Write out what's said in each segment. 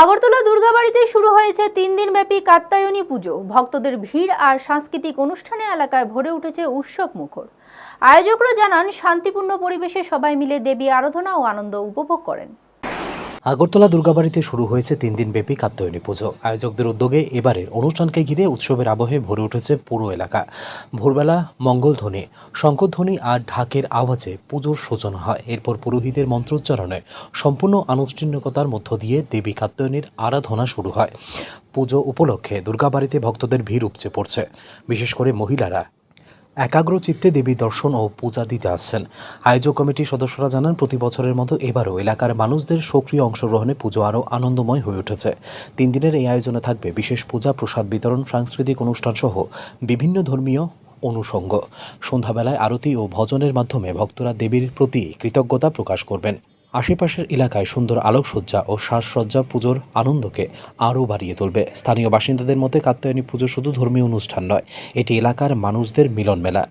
আগরতলা দুর্গাবাড়িতে শুরু হয়েছে তিন দিনব্যাপী কাত্তায়নী পুজো। ভক্তদের ভিড় আর সাংস্কৃতিক অনুষ্ঠানে এলাকায় ভরে উঠেছে উৎসব মুখর। আয়োজকরা জানান, শান্তিপূর্ণ পরিবেশে সবাই মিলে দেবী আরাধনা ও আনন্দ উপভোগ করেন। আগরতলা দুর্গাবাড়িতে শুরু হয়েছে তিন দিনব্যাপী কাত্যায়নী পুজো। আয়োজকদের উদ্যোগে এবারের অনুষ্ঠানকে ঘিরে উৎসবের আবহে ভরে উঠেছে পুরো এলাকা। ভোরবেলা মঙ্গলধ্বনি, শঙ্করধ্বনি আর ঢাকের আওয়াজে পুজোর সূচনা হয়। এরপর পুরোহিতের মন্ত্রোচ্চারণে সম্পূর্ণ আনুষ্ঠানিকতার মধ্য দিয়ে দেবী কাত্যায়নীর আরাধনা শুরু হয়। পুজো উপলক্ষে দুর্গাবাড়িতে ভক্তদের ভিড় উপচে পড়ছে। বিশেষ করে মহিলারা একাগ্র চিত্তে দেবী দর্শন ও পূজা দিতে আসছেন। আয়োজক কমিটির সদস্যরা জানান, প্রতি বছরের মতো এবারও এলাকার মানুষদের সক্রিয় অংশগ্রহণে পুজো আরও আনন্দময় হয়ে উঠেছে। তিন দিনের এই আয়োজনে থাকবে বিশেষ পূজা, প্রসাদ বিতরণ, সাংস্কৃতিক অনুষ্ঠান সহ বিভিন্ন ধর্মীয় অনুষঙ্গ। সন্ধ্যাবেলায় আরতি ও ভজনের মাধ্যমে ভক্তরা দেবীর প্রতি কৃতজ্ঞতা প্রকাশ করবেন। আশেপাশের এলাকায় সুন্দর আলোকসজ্জা ও সাজসজ্জা পুজোর আনন্দকে আরও বাড়িয়ে তুলবে। স্থানীয় বাসিন্দাদের মতে, কাত্যায়নী পুজো শুধু ধর্মীয় অনুষ্ঠান নয়, এটি এলাকার মানুষদের মিলন মেলা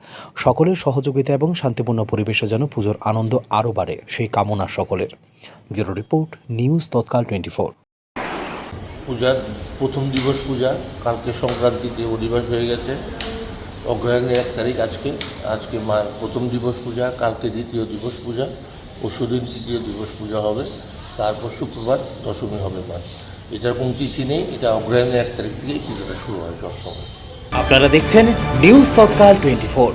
সকলের সহযোগিতা এবং শান্তিপূর্ণ পরিবেশে যেন পুজোর আনন্দ আরও বাড়ে, সেই কামনা সকলের। Bureau report, news Tatkal twenty four পূজার প্রথম দিবস পূজা, কালকে সংক্রান্তিতে অধিবাস হয়ে গেছে। অগ্রহায়ণের এক তারিখ আজকে আজকে মার প্রথম দিবস পূজা, কালকে দ্বিতীয় দিবস পূজা। পরশুদিন তৃতীয় দিবস পূজা হবে, তারপর শুক্রবার দশমী হবে পাঁচ। এটার কোনো তিথি নেই, এটা অগ্রহায়ণের এক তারিখ থেকে পুজোটা শুরু হয় সবসময়। আপনারা দেখছেন নিউজ তৎকাল টোয়েন্টি ফোর